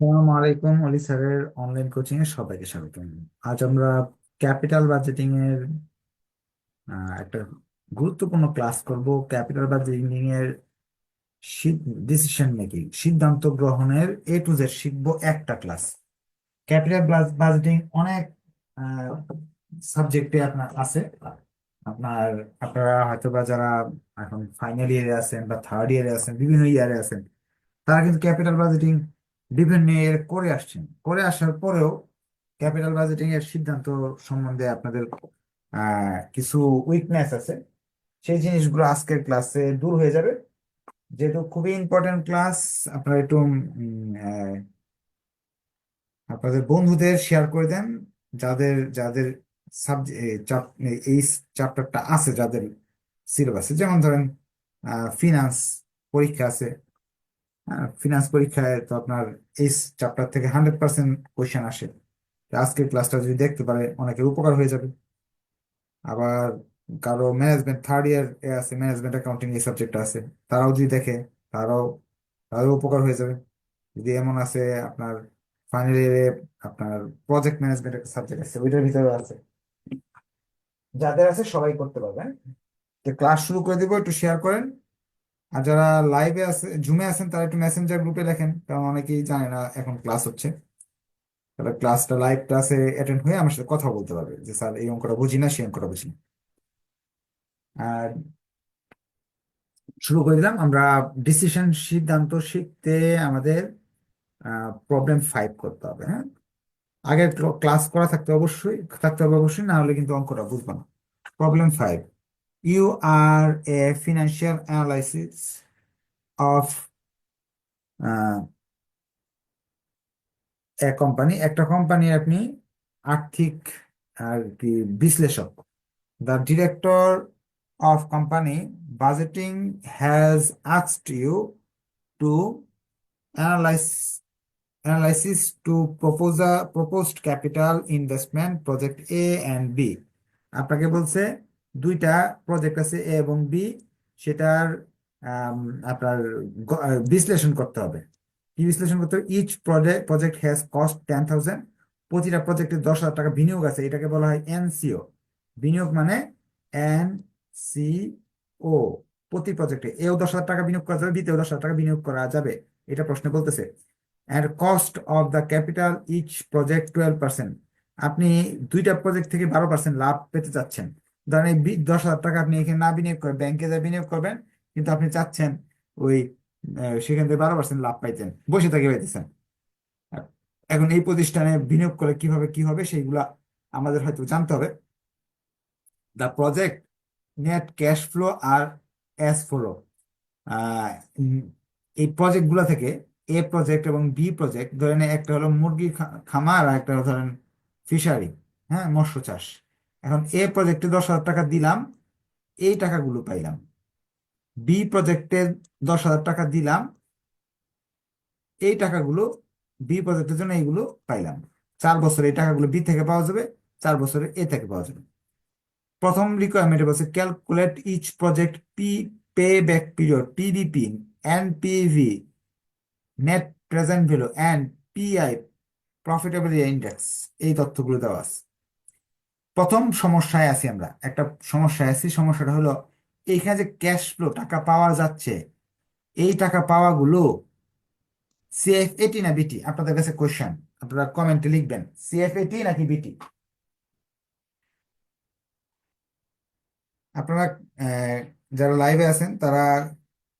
আসসালামু আলাইকুম অলি স্যারের অনলাইন কোচিং এ সবাইকে স্বাগতম। আজ আমরা ক্যাপিটাল বাজেটিং এর একটা গুরুত্বপূর্ণ ক্লাস করব। ক্যাপিটাল বাজেটিং এর ডিসিশন মেকিং সিদ্ধান্ত গ্রহণের এ টু জেড শিখব একটা ক্লাস ক্যাপিটাল বাজেটিং অনেক সাবজেক্টে আপনার আছে। আপনার, আপনারা হয়তো বা যারা এখন ফাইনাল ইয়ারে আছেন বা থার্ড ইয়ারে আছেন, বিভিন্ন ইয়ারে আছেন, তারা কিন্তু ক্যাপিটাল বাজেটিং বিভিন্ন ইয়ার করে আসছেন। করে আসার পরেও ক্যাপিটাল বাজেটিং এর সিদ্ধান্ত সম্বন্ধে আপনাদের কিছু উইকনেস আছে। সেই জিনিসগুলো আজকের ক্লাসে দূর হয়ে যাবে। যেহেতু খুবই ইম্পর্টেন্ট ক্লাস আপনারা একটু আপনাদের বন্ধুদের শেয়ার করে দেন। যাদের যাদের এই চ্যাপ্টারটা আছে, যাদের সিলেবাসে যেমন ধরেন ফিনান্স পরীক্ষা আছে। ফিনান্স পরীক্ষায় তো আপনার এই চ্যাপ্টার থেকে হান্ড্রেড পার্সেন্ট কোয়েশ্চেন আসে। আজকের ক্লাসটা যদি দেখতে পারে, অনেকের উপকার হয়ে যাবে। আবার কারও ম্যানেজমেন্ট থার্ড ইয়ার এ আছে ম্যানেজমেন্ট অ্যাকাউন্টিং এই সাবজেক্ট আছে, তারাও যদি দেখে, তারাও তারও উপকার হয়ে যাবে। যদি এমন আছে, আপনার ফাইনাল ইয়ারে আপনার প্রজেক্ট ম্যানেজমেন্ট একটা সাবজেক্ট আছে, ওইটার ভিতরে আছে। যাদের আছে, সবাই করতে পারবেন। ক্লাস শুরু করে দিব, একটু শেয়ার করেন। আর যারা লাইভে আছে জুমে আছেন, তারা একটু মেসেঞ্জার গ্রুপে লেখেন, কারণ অনেকেই জানে না এখন ক্লাস হচ্ছে। তাহলে ক্লাসটা লাইভ ক্লাসে অ্যাটেন্ড হয়ে আমার সাথে কথা বলতে পারবে, যে স্যার এই অঙ্কটা বুঝি না, সেই অঙ্কটা বুঝি না। আর শুরু করে দিলাম, আমরা ডিসিশন সিদ্ধান্ত শিখতে আমাদের প্রবলেম ফাইভ করতে হবে হ্যাঁ? আগে ক্লাস করা থাকতে অবশ্যই, থাকতে হবে অবশ্যই, না হলে কিন্তু অঙ্কটা বুঝব না। Problem five you are a financial analysis of a company একটা কোম্পানির আপনি আর্থিক আর কি বিশ্লেষক। The director of company budgeting has asked you to analyse analysis to propose proposed capital investment project A and B আপনাকে বলছে দুইটা প্রজেক্ট আছে এ এবং বি সেটার আপনার বিশ্লেষণ করতে হবে। কি বিশ্লেষণ করতে হবে? Each project project has cost ten thousand প্রতিটা প্রজেক্টে দশ হাজার টাকা বিনিয়োগ আছে, এটাকে বলা হয় এনসিও বিনিয়োগ মানে এন সি ও প্রতি প্রজেক্টে এও দশ হাজার টাকা বিনিয়োগ করা যাবে বিতেও দশ হাজার টাকা বিনিয়োগ করা যাবে, এটা প্রশ্নে বলতেছে। And cost of the capital each project twelve percent আপনি দুইটা প্রজেক্ট থেকে বারো পার্সেন্ট লাভ পেতে চাচ্ছেন। ধরেন দশ হাজার টাকা আপনি এখানে না বিনিয়োগ করে ব্যাংকে যা বিনিয়োগ করবেন, কিন্তু আপনি চাচ্ছেন ওই সেখান থেকে বারো পার্সেন্ট লাভ পাইতেন, বসে থেকে পাইতেছেন। এখন এই প্রতিষ্ঠানে বিনিয়োগ করে কীভাবে কি হবে সেইগুলা আমাদের হয়তো জানতে হবে। The project net cash flow are as follow এই প্রজেক্টগুলো থেকে এ প্রজেক্ট এবং বি প্রজেক্ট ধরেন একটা হলো মুরগি খামার আর একটা ধরেন ফিশারি হ্যাঁ মৎস্য চাষ। এখন এ প্রজেক্টে দশ হাজার টাকা দিলাম, এই টাকাগুলো পাইলাম। বি প্রজেক্টে দশ হাজার টাকা দিলাম, এই টাকাগুলো, বি প্রজেক্টের জন্য এইগুলো পাইলাম। চার বছরে এই টাকাগুলো বি থেকে পাওয়া যাবে, চার বছরে এ থেকে পাওয়া যাবে। প্রথম রিকোয়ারমেন্ট বলছে calculate each project P pay back period PBP NPV net present value and PI profitability index এই তথ্যগুলো দেওয়া আছে। প্রথম সমস্যায় আছি আমরা। একটা সমস্যায় আছি, সমস্যাটা হলো এইখানে যে ক্যাশ ফ্লো টাকা পাওয়া যাচ্ছে, এই টাকা পাওয়াগুলো সিএফ এটি না বিটি আপনাদের কাছে কোয়েশ্চেন আপনারা কমেন্টে লিখবেন সিএফ এটি নাকি বিটি আপনারা যারা লাইভে আছেন, তারা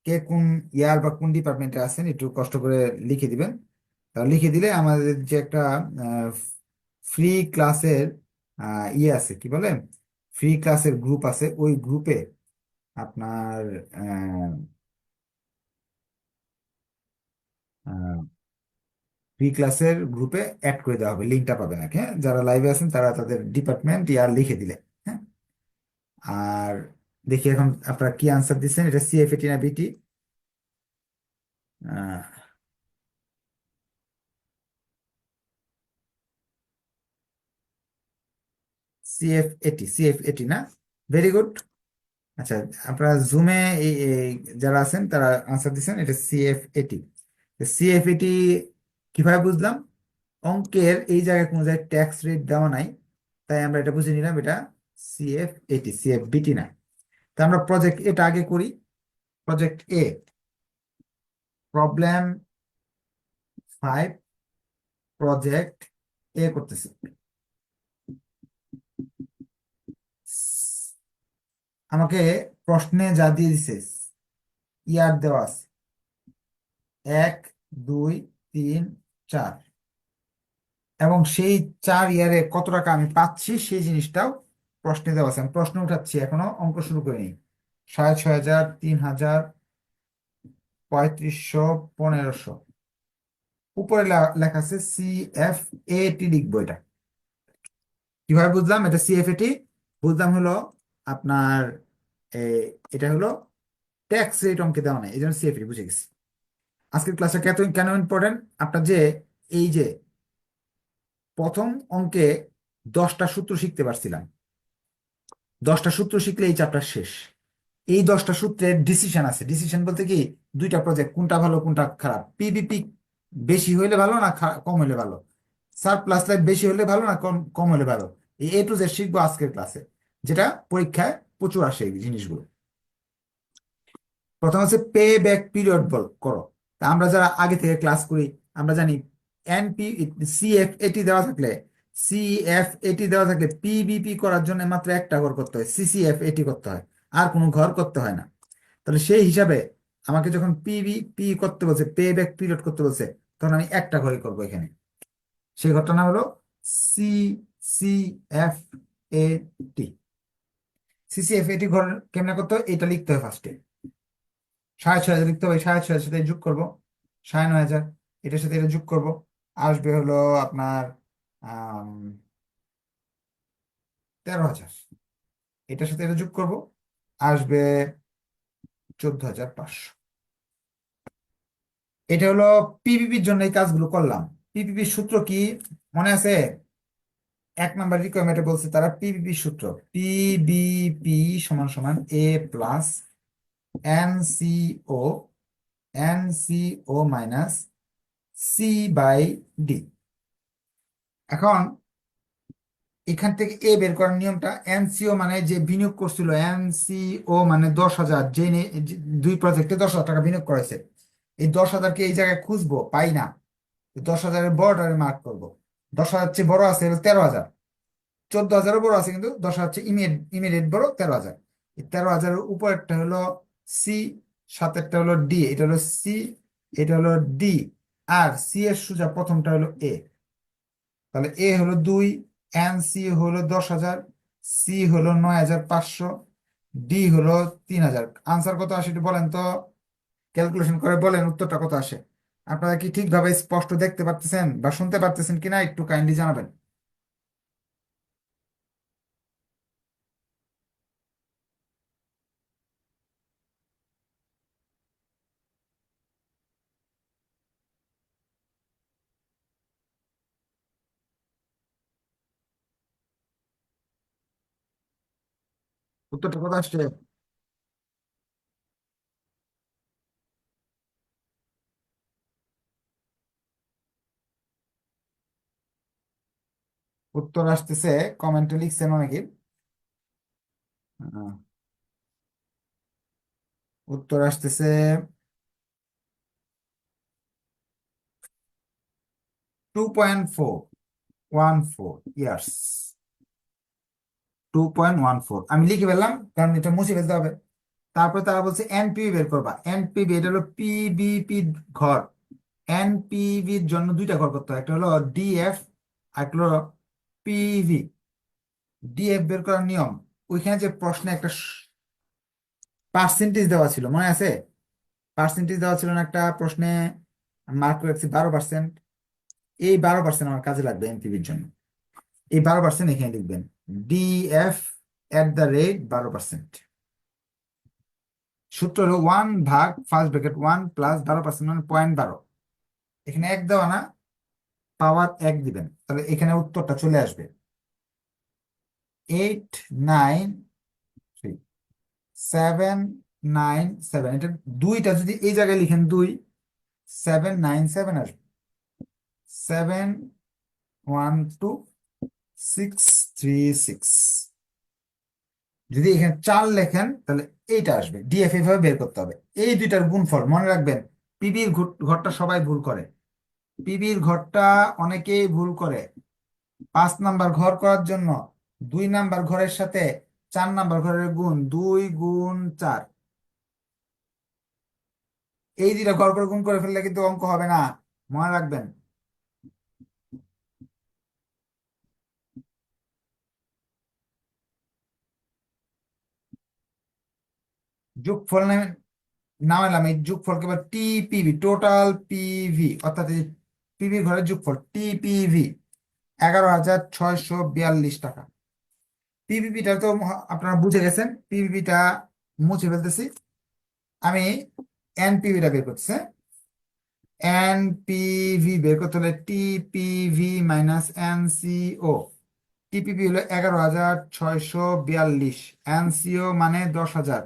কে কোন ইয়ার বা কোন ডিপার্টমেন্টে আছেন, একটু কষ্ট করে লিখে দিবেন। লিখে দিলে আমাদের যে একটা ফ্রি ক্লাসের ইয়ে আছে, কি বলে? ফ্রি ক্লাসের গ্রুপ আছে, ওই গ্রুপে আপনার ফ্রি ক্লাসের গ্রুপে অ্যাড করে দেওয়া হবে লিঙ্কটা পাবেন হ্যাঁ? যারা লাইভে আছেন, তারা তাদের ডিপার্টমেন্ট ইয়ার লিখে দিলে হ্যাঁ? আর দেখি এখন আপনারা কি আনসার দিচ্ছেন, এটা সিএফএটি না বিটি সিএফ এটি সিএফ এটি না? ভেরি গুড আচ্ছা আপনারা জুমে যারা আছেন, তারা আনসার দিচ্ছেন এটা সিএফ এটি সিএফ এটি কীভাবে বুঝলাম? অঙ্কের এই জায়গায় কোনো জায়গায় ট্যাক্স রেট দেওয়া নাই, তাই আমরা এটা বুঝে নিলাম, এটা সিএফ এটি সিএফ বিটি না। তা আমরা প্রজেক্ট এটা আগে করি। Project A problem five project A করতেছি। আমাকে প্রশ্নে যা দিয়ে দিছে, ইয়ার দেওয়া আছে। এক, দুই, তিন, চার। এবং সেই চার ইয়ারে কত টাকা আমি পাচ্ছি, সেই জিনিসটাও প্রশ্নে দেওয়া আছে। আমি প্রশ্ন উঠাচ্ছি, এখনও অঙ্ক শুরু করিনি। সাড়ে ছয় হাজার, তিন হাজার, পঁয়ত্রিশশো, পনেরোশো। উপরে লেখা আছে সি এফ এ টি লিখব এটা। কীভাবে বুঝলাম? এটা সি এফ এ বুঝলাম হলো আপনার এটা হলো ট্যাক্স রেট অঙ্কে দেওয়া নাই এই জন্য সিএফ বুঝে গেছি। আজকের ক্লাসটা কেন কেন ইম্পর্টেন্ট আপনার যে, এই যে, প্রথম অঙ্কে দশটা সূত্র শিখতে পারছিলাম। দশটা সূত্র শিখলে এই চ্যাপ্টার শেষ। এই দশটা সূত্রের ডিসিশন আছে। ডিসিশন বলতে কি, দুইটা প্রজেক্ট কোনটা ভালো, কোনটা খারাপ। পিবিপি বেশি হইলে ভালো না কম হইলে ভালো? সারপ্লাস লাইফ বেশি হলে ভালো না কম কম হলে ভালো? এই এ টু জেড শিখব আজকের ক্লাসে যেটা পরীক্ষায় প্রচুর আসে এই জিনিসগুলো। প্রথম হচ্ছে পে ব্যাক পিরিয়ড বল, করো। তা আমরা যারা আগে থেকে ক্লাস করি, আমরা জানি এনপি সিএফ এটি দেওয়া থাকলে সিএফ এটি দেওয়া থাকলে পিবিপি করার জন্য মাত্র একটা ঘর করতে হয় সিসিএফ এটি করতে হয়। আর কোনো ঘর করতে হয় না। তাহলে সেই হিসাবে আমাকে যখন পিবি পি করতে বলছে পে ব্যাক পিরিয়ড করতে বলছে, তখন আমি একটা ঘরই করব এখানে। সেই ঘটনা হলো C C F A T CCF এটি ঘর কেমনে করতে হয়? এটা লিখতে হয় ফার্স্টে সাড়ে ছয় হাজার লিখতে হবে সাড়ে ছয় হাজার সাথে যোগ করব। সাড়ে নয় হাজার, এটার সাথে এটা যোগ করব। আসবে হলো আপনার তেরো হাজার। এটার সাথে এটা যোগ করব। আসবে চোদ্দ হাজার পাঁচশো। এটা হলো পিবিপির জন্য এই কাজগুলো করলাম। পিপিপির সূত্র কি? মনে আছে? এক নাম্বার রিকোয়ারমেন্টে বলছে তারা পিপিপি সূত্র। পিবিপি সমান সমান A plus NCO NCO minus C by D এখন এখান থেকে এ বের করার নিয়মটা এনসিও মানে যে বিনিয়োগ করছিল এনসিও মানে দশ হাজার, যে দুই প্রজেক্টে দশ হাজার টাকা বিনিয়োগ করেছে। এই দশ হাজারকে এই জায়গায় খুঁজবো, পাই না। দশ হাজারের বড়টারে মার্ক করব। দশ হাজার চেয়ে বড় আছে তেরো হাজার। চোদ্দ হাজারও বড় আছে কিন্তু দশ হাজার চেয়ে ইমিডিয়েট ইমিডিয়েট বড় তেরো হাজার। তেরো হাজারের উপরেরটা হলো সি সাতেরটা হলো ডি এটা হলো সি এটা হলো ডি আর সি এর সোজা প্রথমটা হলো এ তাহলে এ হলো দুই এন সি হলো দশ হাজার সি হলো নয় হাজার পাঁচশো ডি হলো তিন হাজার। আনসার কত আসে একটু বলেন তো? ক্যালকুলেশন করে বলেন, উত্তরটা কত আসে? আপনারা কি ঠিকভাবে স্পষ্ট দেখতে পারতেছেন বা শুনতে পারতেছেন কিনা একটু কাইন্ডলি জানাবেন। উত্তরটা কত আসছে? উত্তর আসতেছে কমেন্টে লিখছেন অনেকে। উত্তর আসতেছে two point four one four two point one four আমি লিখে ফেললাম, কারণ এটা মুছে ফেলতে হবে। তারপরে তারা বলছে এনপিভি বের করবা। এনপিভি এটা হলো পিবিপি ঘর। এনপিভির জন্য দুইটা ঘর করতে হয়, একটা হলো ডিএফ আর একটা হলো পিভি ডিএফ বের করার নিয়ম। ওইখানে যে প্রশ্নে একটা পার্সেন্টেজ দেওয়া ছিল, মনে আছে? পার্সেন্টেজ দেওয়া ছিল না একটা প্রশ্নে মার্ক রাখছি বারো পার্সেন্ট এই বারো পার্সেন্ট আমার কাজে লাগবে এনপিভির জন্য। এই বারো পার্সেন্ট এখানে লিখবেন। ডিএফ এট দ্য রেট বারো পার্সেন্ট সূত্র হলো ওয়ান ভাগ ফার্স্ট ব্র্যাকেট ওয়ান প্লাস বারো পার্সেন্ট মানে পয়েন্ট বারো। এখানে এক দেওয়া না পাওয়ার এক দিবেন, তাহলে এখানে উত্তরটা চলে আসবে। Eight nine three seven nine seven এটা দুইটা যদি এই জায়গায় লিখেন দুই সেভেন নাইন সেভেন আসবে। Seven one two six three six যদি এখানে চার লেখেন তাহলে এইটা আসবে ডিএফ এইভাবে বের করতে হবে। এই দুইটার গুণফল মনে রাখবেন পিবির ঘরটা সবাই ভুল করে। পিবির ঘরটা অনেকেই ভুল করে। পাঁচ নাম্বার ঘর করার জন্য দুই নাম্বার ঘরের সাথে চার নাম্বার ঘরের গুণ দুই গুণ চার। এই দুইটা ঘর করে গুণ করে ফেললে কিন্তু অঙ্ক হবে না। মনে রাখবেন। যোগফল নামে নামাইলাম, এই যোগফলকে এবার টিপিভি টোটাল পিভি অর্থাৎ পিভি ঘরের যোগফল টিপিভি এগারো হাজার ছয়শো বিয়াল্লিশ টাকা। পিভিপিটা তো আপনারা বুঝে গেছেন পিভিপিটা মুছে ফেলতেছি। আমি এনপিভিটা বের করতেছি এনপিভি বের করতে হলে টিপিভি মাইনাস এনসিও টিপিভি হলো এগারো হাজার ছয়শো বিয়াল্লিশ। এনসিও মানে দশ হাজার।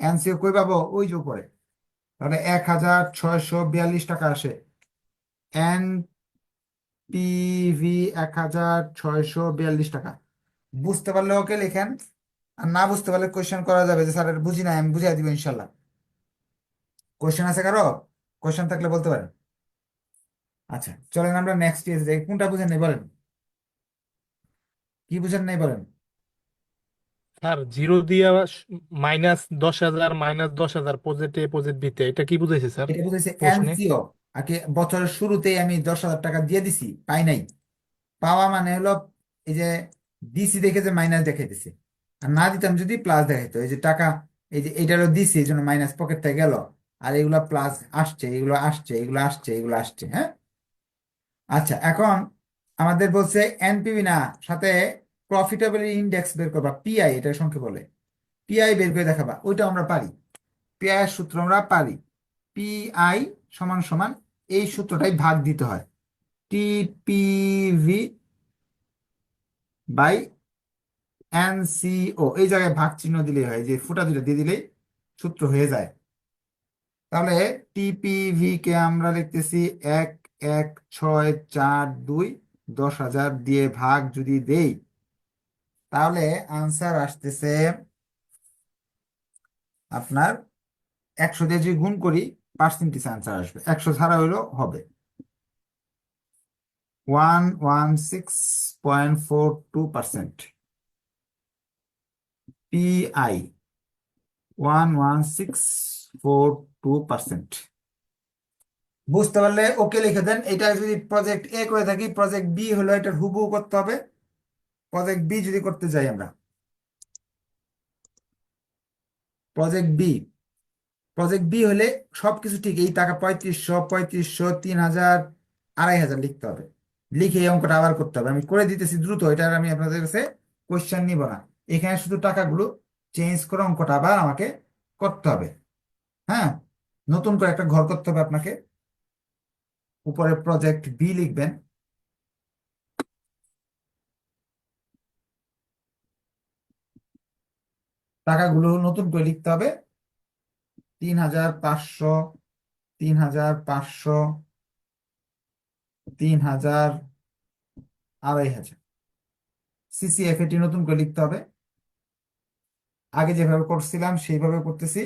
এনসিও কই পাবো? ওই যে উপরে। তাহলে এক হাজার ছয়শো বিয়াল্লিশ টাকা আসে। এন পিভি এক হাজার ছয়শো বিয়াল্লিশ টাকা। বুঝতে পারলে ওকে লেখেন আর না বুঝতে পারলে কোয়েশ্চেন করা যাবে যে স্যার বুঝি না আমি বুঝাই দিব ইনশাল্লাহ। কোয়েশ্চেন আছে কারও? কোয়েশ্চেন থাকলে বলতে পারেন। আচ্ছা চলেন আমরা নেক্সট ইয়ে যাই। কোনটা বুঝেন নাই বলেন। কি বুঝেন নাই বলেন? স্যার জিরো দিয়া মাইনাস দশ হাজার মাইনাস দশ হাজার পজিটে পজিট বিতে এটা কি বুঝাইছে স্যার? এটা প্রশ্নে। এনসিও আগে বছরের শুরুতেই আমি দশ হাজার টাকা দিয়ে দিছি, পাই নাই। পাওয়া মানে হলো এই যে দিছি দেখে যে মাইনাস দেখাইতেছে আর না দিতাম যদি প্লাস দেখাইতো, এই যে টাকা, এই যে এটা হলো দিছি, এই জন্য মাইনাস পকেট থেকে গেল। আর এগুলো প্লাস আসছে, এগুলো আসছে এগুলো আসছে এগুলো আসছে হ্যাঁ? আচ্ছা এখন আমাদের বলছে এনপিভি না, সাথে প্রফিটেবিলিটি ইন্ডেক্স বের করবা পিআই এটা সংক্ষেপ বলে। পিআই বের করে দেখাবা ওইটা আমরা পারি। পিআই সূত্র আমরা পারি। পিআই সমান সমান এই সূত্রটাই ভাগ দিতে হয়। টিপিভি বাই এনসিও এই জায়গায় ভাগ চিহ্ন দিলেই হয়, যে ফুটা দুটো দিয়ে দিলেই সূত্র হয়ে যায়। তাহলে টিপিভি কে আমরা লিখতেছি এক এক, ছয়, চার, দুই, দশ হাজার দিয়ে ভাগ যদি দেই, তাহলে আনসার আসতেছে আপনার একশো দিয়ে যদি গুণ করি পার্সেন্টেজ আনসার আসবে। একশো ছাড়া হইল হবে। One one, six point four two percent. PI, one one, six four two percent. বুঝতে পারলে ওকে লিখে দেন। এটা যদি প্রজেক্ট এ করে থাকি প্রজেক্ট বি হলো এটা হুবহু করতে হবে। প্রজেক্ট বি যদি করতে যাই আমরা। প্রজেক্ট বি প্রজেক্ট বি হলে সবকিছু ঠিক, এই টাকা পঁয়ত্রিশশো পঁয়ত্রিশশো তিন হাজার আড়াই হাজার লিখতে হবে। লিখে এই অঙ্কটা আবার করতে হবে। আমি করে দিতেছি দ্রুত এটা আমি আপনাদের কাছে কোয়েশ্চেন নিব না। এখানে শুধু টাকাগুলো চেঞ্জ করে অঙ্কটা আবার আমাকে করতে হবে। হ্যাঁ? নতুন করে একটা ঘর করতে হবে আপনাকে। উপরে প্রজেক্ট বি লিখবেন। টাকাগুলো নতুন করে লিখতে হবে। তিন হাজার পাঁচশো, তিন হাজার পাঁচশো, তিন হাজার আড়াই হাজার। এটি নতুন করে লিখতে হবে। আগে যেভাবে করছিলাম, সেইভাবে করতেছি।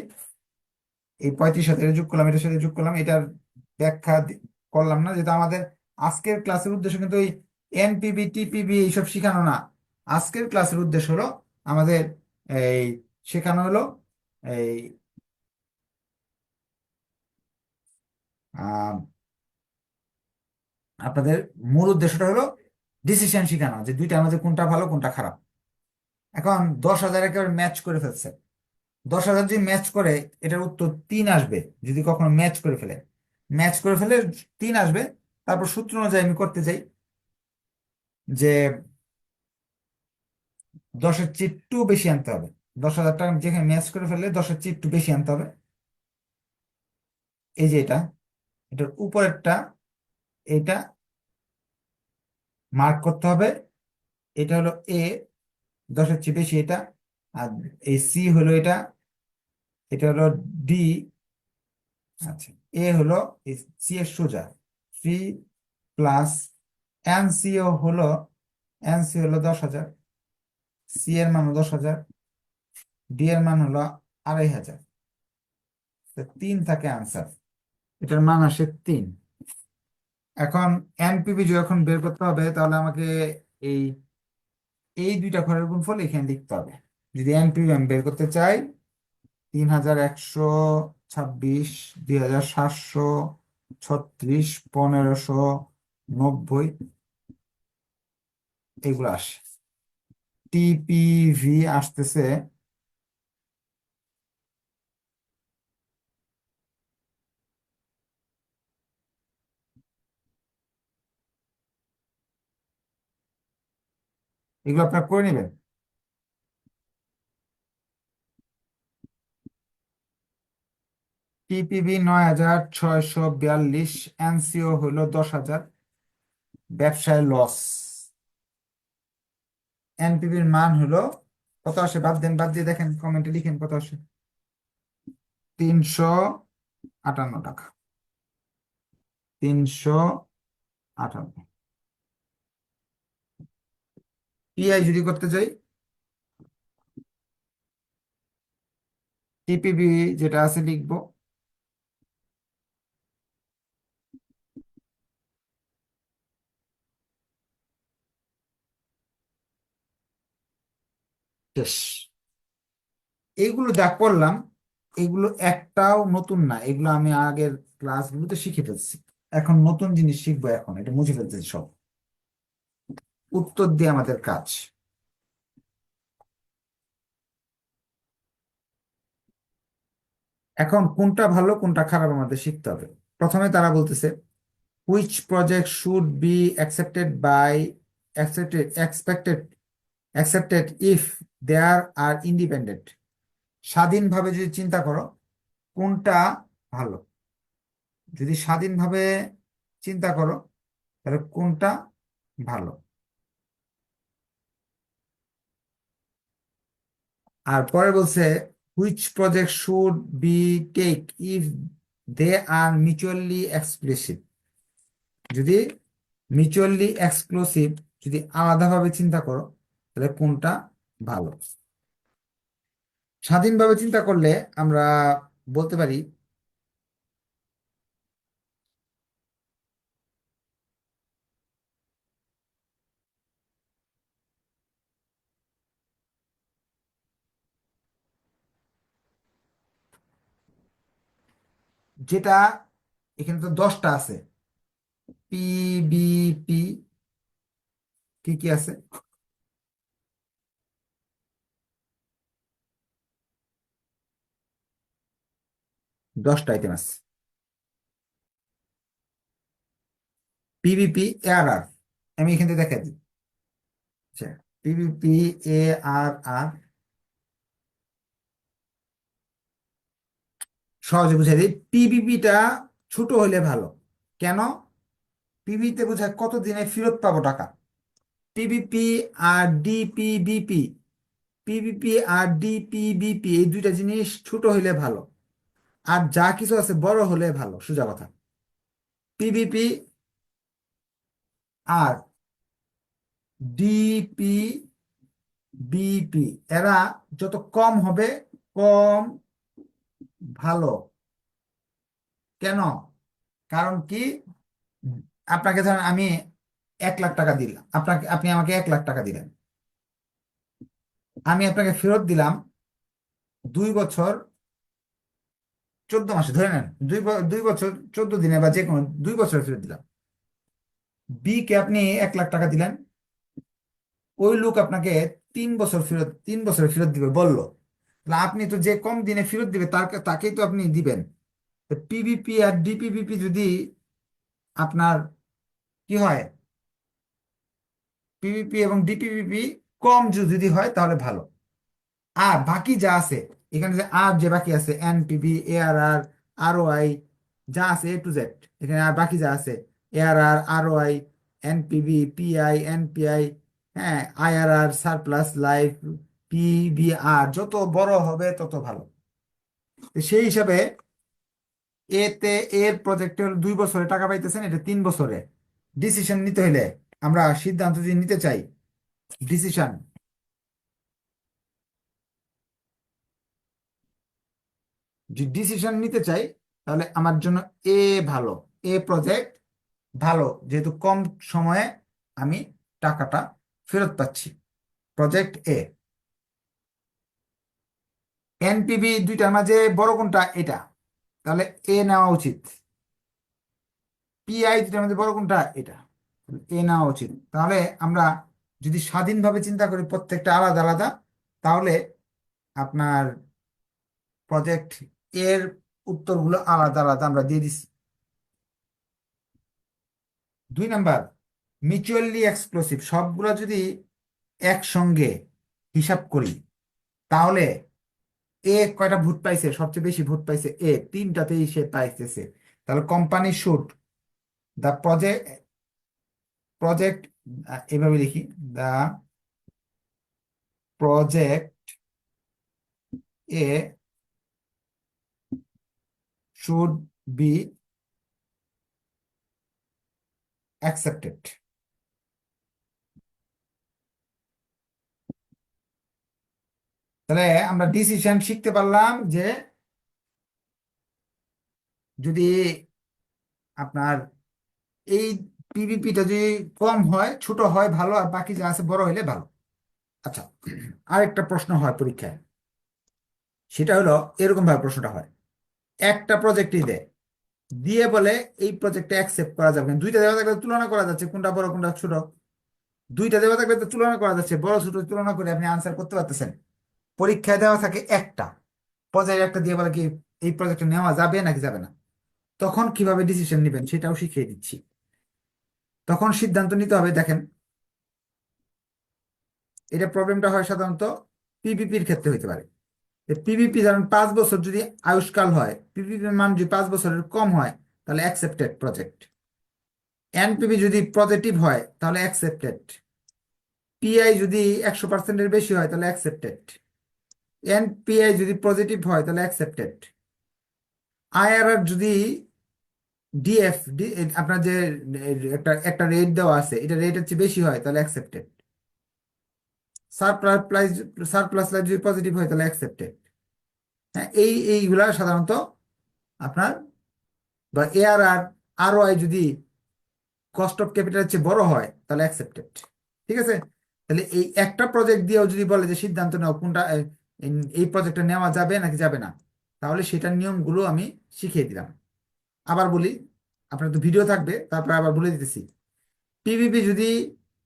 এই পঁয়ত্রিশ হাজার যোগ করলাম, এটার সাথে যোগ করলাম, এটার ব্যাখ্যা করলাম না যেটা আমাদের আজকের ক্লাসের উদ্দেশ্য কিন্তু ওই এনপিবি টিপিবি এইসব শেখানো না। আজকের ক্লাসের উদ্দেশ্য হলো আমাদের এই শেখানো হলো, এই আপনাদের মূল উদ্দেশ্যটা হলো ডিসিশন শেখানো, যে দুইটার মধ্যে কোনটা ভালো, কোনটা খারাপ। এখন দশ হাজার একেবারে ম্যাচ করে ফেলছে। দশ হাজার যদি ম্যাচ করে, এটার উত্তর তিন আসবে, যদি কখনো ম্যাচ করে ফেলে। ম্যাচ করে ফেলে তিন আসবে, তারপর সূত্র অনুযায়ী আমি করতে চাই যে দশের চেয়ে একটু বেশি আনতে হবে। দশ হাজার টাকা যেখানে ম্যাচ করে ফেললে দশের চেয়ে একটু বেশি আনতে হবে। এই যে এটা। এটার উপরেরটা এটা মার্ক করতে হবে। এটা হলো এ দশের চেয়ে বেশি এটা, আর এই সি হলো এটা এটা হলো ডি আচ্ছা এ হলো সি এর সোজা। থ্রি প্লাস এনসিও হলো এন সি হলো দশ হাজার সি এর মান দশ হাজার ডি এর মান হলো আড়াই হাজার। তিন থাকে আনসার এটার মান আসে তিন। এখন এনপিভি যখন বের করতে হবে, তাহলে আমাকে এই এই দুইটা ঘরের গুণফল এখানে লিখতে হবে। যদি এনপিভি আমি বের করতে চাই, তিন হাজার একশো ছাব্বিশ, দুই হাজার সাতশো ছত্রিশ, পনেরোশো নব্বই, এগুলো আসে। টিপিভি আসতেছে এগুলো আপনারা করে নেবেন। টিপিবি নয় হাজার ছয়শো বিয়াল্লিশ, এনসিও হইল দশ হাজার। ব্যবসায় লস এনপিবির মান হলো কত আসে? বাদ দেন, বাদ দিয়ে দেখেন কমেন্টে লিখেন কত আসে? তিনশো আটান্ন টাকা। তিনশো আটান্ন। পিআই যদি করতে চাই টিপিবি যেটা আছে লিখব। এইগুলো যা করলাম এগুলো একটাও নতুন না। এগুলো আমি আগের ক্লাসগুলোতে শিখে ফেলছি। এখন নতুন জিনিস শিখব এখন। এটা মুছে ফেলতেছি সব। উত্তর দিয়ে আমাদের কাজ। এখন কোনটা ভালো, কোনটা খারাপ আমাদের শিখতে হবে। প্রথমে তারা বলতেছে which project should be accepted by accepted expected accepted if there are independent স্বাধীনভাবে যদি চিন্তা করো, কোনটা ভালো? যদি স্বাধীনভাবে চিন্তা করো, তাহলে কোনটা ভালো? আর পরে বলছে which project should be take if they are mutually exclusive যদি মিউচুয়ালি এক্সক্লুসিভ যদি আলাদাভাবে চিন্তা করো, তাহলে কোনটা ভালো? স্বাধীনভাবে চিন্তা করলে আমরা বলতে পারি যেটা এখানে তো দশটা আছে। পিবিপি কি কি আছে? দশটা আইটেম আছে। পিবিপি এআরআর আমি এখান দেখা দিই। আচ্ছা পিবিপি এ আর আর সহজে বুঝাই দিই। পিবিপিটা ছোট হইলে ভালো। কেন? পিবিতে বোঝায় কত দিনে ফেরত পাবো টাকা? পিবিপি আর ডিপিবিপি পিবিপি আর ডিপিবিপি এই দুইটা জিনিস ছোট হইলে ভালো। আর যা কিছু আছে বড় হলে ভালো, সোজা কথা। পিবিপি আর ডিপি বিপি এরা যত কম হবে, কম ভালো। কেন? কারণ কি? আপনাকে ধরেন আমি এক লাখ টাকা দিলাম। আপনাকে, আপনি আমাকে এক লাখ টাকা দিলেন। আমি আপনাকে ফেরত দিলাম দুই বছর চোদ্দ মাসে, ধরে নেন, দুই দুই বছর চোদ্দ দিনে বা যে কোনো দুই বছর ফেরত দিলাম। বি কে আপনি এক লাখ টাকা দিলেন। ওই লোক আপনাকে তিন বছর ফেরত, তিন বছরে ফেরত দিবে, বলল। তাহলে আপনি তো যে কম দিনে ফেরত দিবে, তার তাকেই তো আপনি দিবেন। পিবিপি আর ডিপিবিপি যদি আপনার কি হয়? পিবিপি এবং ডিপিবিপি কম যদি হয়, তাহলে ভালো। আর বাকি যা আছে, এখানে যে আর যে বাকি আছে এনপিবি এআরআর আরওআই যা আছে এ টু জেড এখানে আর বাকি যা আছে ARR ROI NPB PI NPI হ্যাঁ আইআরআর সারপ্লাস লাইফ পিবিআর যত বড় হবে তত ভালো। সেই হিসাবে এতে এর প্রজেক্টে দুই বছরে টাকা পাইতেছেন, এটা তিন বছরে। ডিসিশন নিতে হলে আমরা সিদ্ধান্ত যদি নিতে চাই ডিসিশন ডিসিশন নিতে চাই, তাহলে আমার জন্য এ ভালো, এ প্রজেক্ট ভালো, যেহেতু কম সময়ে আমি টাকাটা ফেরত পাচ্ছি। প্রজেক্ট এ এনপিভি দুইটার মাঝে বড় কোনটা? এটা। তাহলে এ নেওয়া উচিত। পিআই দুইটার মাঝে বড় কোনটা? এটা। এ নেওয়া উচিত। তাহলে আমরা যদি স্বাধীনভাবে চিন্তা করি প্রত্যেকটা আলাদা আলাদা, তাহলে আপনার প্রজেক্ট এর উত্তরগুলো আলাদা আলাদা আমরা দিয়ে দিচ্ছি দুই নাম্বার মিউচুয়ালি এক্সক্লুসিভ সবগুলো যদি একসঙ্গে হিসাব করি, তাহলে এ কয়টা ভোট পাইছে? সবচেয়ে বেশি ভোট পাইছে এ তিনটাতেই সে পাইতেছে। তাহলে company should the project project এভাবে লিখি the project A should be accepted তাহলে আমরা ডিসিশন শিখতে পারলাম যে যদি আপনার এই পিভিপিটা যদি কম হয়, ছোট হয়, ভালো, আর বাকি যা আছে বড় হলে ভালো। আচ্ছা আরেকটা প্রশ্ন হয় পরীক্ষায়। সেটা হলো এরকম ভাবে প্রশ্নটা হয়। একটা প্রজেক্টই দেয়, দিয়ে বলে এই প্রজেক্টটা অ্যাকসেপ্ট করা যাবে। দুইটা দেওয়া থাকলে তুলনা করা যাচ্ছে, কোনটা বড়, কোনটা ছোট। দুইটা দেওয়া থাকলে তো তুলনা করা যাচ্ছে, বড়, ছোট তুলনা করে আপনি আনসার করতে পারতেছেন। পরীক্ষায় দেওয়া থাকে একটা। পর্যায়ে একটা দিয়ে বলে কি, এই প্রজেক্টটা নেওয়া যাবে নাকি যাবে না? তখন কীভাবে ডিসিশন নেবেন সেটাও শিখিয়ে দিচ্ছি। তখন সিদ্ধান্ত নিতে হবে, দেখেন, এটা প্রবলেমটা হয় সাধারণত পিপিপির ক্ষেত্রে হইতে পারে। পিভিপি ধরেন পাঁচ বছর যদি আয়ুষ্কাল হয় পিভিপির মান যদি পাঁচ বছরের কম হয়, তাহলে অ্যাকসেপ্টেড প্রজেক্ট এনপিভি যদি পজিটিভ হয়, তাহলে অ্যাকসেপ্টেড পিআই যদি একশো পার্সেন্টের বেশি হয়, তাহলে অ্যাকসেপ্টেড এনপিআই যদি পজিটিভ হয়, তাহলে অ্যাকসেপ্টেড আইআরআর যদি ডিএফ আপনার যে, একটা একটা রেট দেওয়া আছে, এটা রেটের চেয়ে বেশি হয়, তাহলে অ্যাকসেপ্টেড সারপ্লাস সারপ্লাস লাইফ যদি পজিটিভ হয়, তাহলে অ্যাকসেপ্টেড হ্যাঁ এই, এইগুলা সাধারণত আপনার, বা এআরআর আরওআই যদি কস্ট অফ ক্যাপিটালের চেয়ে বড় হয়, তাহলে অ্যাকসেপ্টেড ঠিক আছে? তাহলে এই একটা প্রজেক্ট দিয়েও যদি বলে যে সিদ্ধান্ত নাও কোনটা এই প্রজেক্টটা নেওয়া যাবে নাকি যাবে না? তাহলে সেটার নিয়মগুলো আমি শিখিয়ে দিলাম। আবার বলি, আপনার তো ভিডিও থাকবে, তারপর আবার বলে দিতেছি। পিভিপি যদি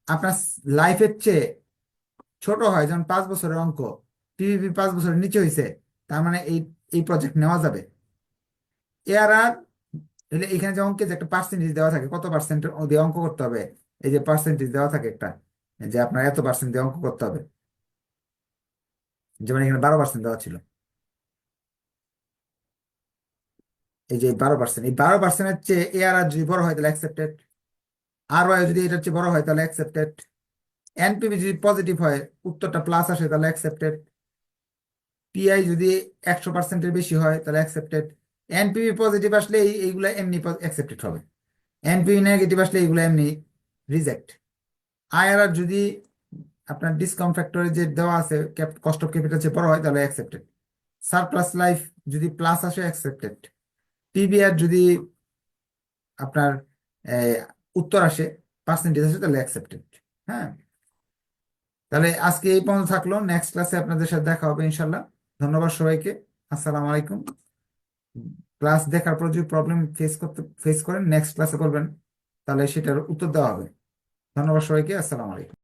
আপনার লাইফের চেয়ে ছোট হয়, যেমন পাঁচ বছরের অঙ্ক পিভিপি পাঁচ বছরের নিচে হয়েছে তার মানে এই এই প্রজেক্ট নেওয়া যাবে। এআরআর তাহলে এখানে যে অঙ্কে যে একটা পার্সেন্টেজ দেওয়া থাকে, কত পার্সেন্ট দিয়ে অঙ্ক করতে হবে? এই যে পার্সেন্টেজ দেওয়া থাকে একটা, যে আপনার এত পার্সেন্ট দিয়ে অঙ্ক করতে হবে। যেমন এখানে বারো পার্সেন্ট দেওয়া ছিল। এই যে বারো পার্সেন্ট এই বারো পার্সেন্টের চেয়ে এ এআরআর যদি বড় হয় তাহলে অ্যাকসেপ্টেড আর ওয়াই যদি এটার চেয়ে বড় হয় তাহলে অ্যাকসেপ্টেড এনপিবি যদি পজিটিভ হয়, উত্তরটা প্লাস আসে তাহলে অ্যাকসেপ্টেড পিআই যদি একশো পার্সেন্টের বেশি হয় তাহলে অ্যাকসেপ্টেড এনপিভি পজিটিভ আসলে এই, এইগুলো এমনি অ্যাকসেপ্টেড হবে। এনপিবি নেগেটিভ আসলে এইগুলো এমনি রিজেক্ট আইআরআর যদি আপনার ডিসকাউন্ট ফ্যাক্টরে যে দেওয়া আছে কস্ট অফ ক্যাপিটাল যে বড় হয়, তাহলে অ্যাকসেপ্টেড সারপ্লাস লাইফ যদি প্লাস আসে অ্যাকসেপ্টেড পিবিআর যদি আপনার উত্তর আসে পার্সেন্টেজ আসে, তাহলে অ্যাকসেপ্টেড হ্যাঁ? তাহলে আজকে এই পর্যন্ত থাকল। নেক্সট ক্লাসে আপনাদের সাথে দেখা হবে ইনশাল্লাহ ধন্যবাদ সবাইকে। আসসালামু আলাইকুম। ক্লাস দেখার পর যদি প্রবলেম ফেস করতে ফেস করেন নেক্সট ক্লাসে করবেন তাহলে সেটার উত্তর দেওয়া হবে। ধন্যবাদ সবাইকে। আসসালামু আলাইকুম।